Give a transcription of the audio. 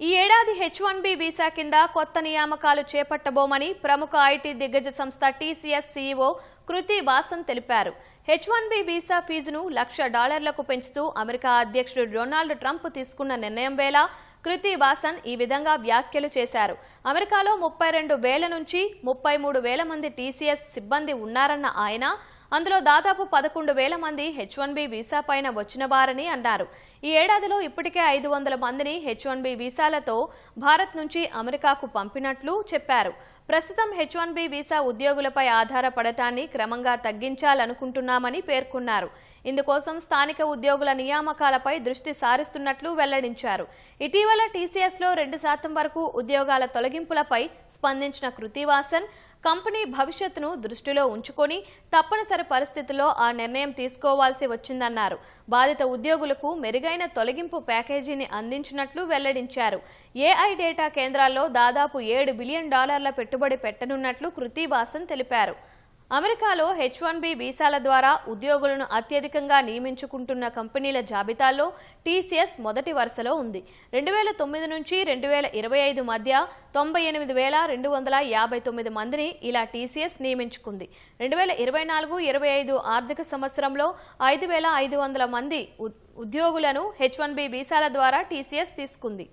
ఈ ఏడాది H one B visa కింద కొత్త నియామకాలు చేపట్టబోమని ప్రముఖ ఐటీ దిగ్గజ సంస్థ టీసీఎస్ సీఈఓ కృతి వాసన్ తెలిపారు. హెచ్ వన్ బి వీసా ఫీజును లక్ష డాలర్లకు పెంచుతూ అమెరికా అధ్యక్షుడు డొనాల్డ్ ట్రంప్ తీసుకున్న నిర్ణయం వేళ కృతి వాసన్ ఈ విధంగా వ్యాఖ్యలు చేశారు. అమెరికాలో ముప్పై రెండు వేల నుంచి ముప్పై మూడు వేల మంది టీసీఎస్ సిబ్బంది ఉన్నారన్న ఆయన అందులో దాదాపు పదకొండు వేల మంది హెచ్ వన్ బి వీసా పైన వచ్చిన వారని అన్నారు. ఈ ఏడాదిలో ఇప్పటికే ఐదు వందల మందిని హెచ్ వన్ బి వీసాలతో భారత్ నుంచి అమెరికాకు పంపినట్లు చెప్పారు. ప్రస్తుతం హెచ్ వన్ బి వీసా ఉద్యోగులపై ఆధారపడటాన్ని క్రమంగా తగ్గించాలనుకుంటున్నామని పేర్కొన్నారు. ఇందుకోసం స్థానిక ఉద్యోగుల నియామకాలపై దృష్టి సారిస్తున్నట్లు వెల్లడించారు. ఇటీవల టీసీఎస్లో రెండు శాతం వరకు ఉద్యోగాల తొలగింపులపై స్పందించిన కృతివాసన్ కంపెనీ భవిష్యత్తును దృష్టిలో ఉంచుకొని తప్పనిసరి పరిస్థితుల్లో ఆ నిర్ణయం తీసుకోవాల్సి వచ్చిందన్నారు. బాధిత ఉద్యోగులకు మెరుగైన తొలగింపు ప్యాకేజీని అందించినట్లు వెల్లడించారు. ఏఐ డేటా కేంద్రాల్లో దాదాపు ఏడు బిలియన్ డాలర్ల పెట్టుబడి పెట్టనున్నట్లు కృతివాసన్ తెలిపారు. అమెరికాలో హెచ్ వన్ బి వీసాల ద్వారా ఉద్యోగులను అత్యధికంగా నియమించుకుంటున్న కంపెనీల జాబితాలో టీసీఎస్ మొదటి వరుసలో ఉంది. రెండు వేల తొమ్మిది నుంచి రెండు వేల ఇరవై ఐదు మధ్య తొంభై ఎనిమిది వేల రెండు వందల యాభై తొమ్మిది మందిని ఇలా టీసీఎస్ నియమించుకుంది. రెండు వేల ఇరవై నాలుగు ఇరవై ఐదు ఆర్థిక సంవత్సరంలో ఐదు వేల ఐదు వందల మంది ఉద్యోగులను హెచ్ వన్ బి వీసాల ద్వారా టీసీఎస్ తీసుకుంది.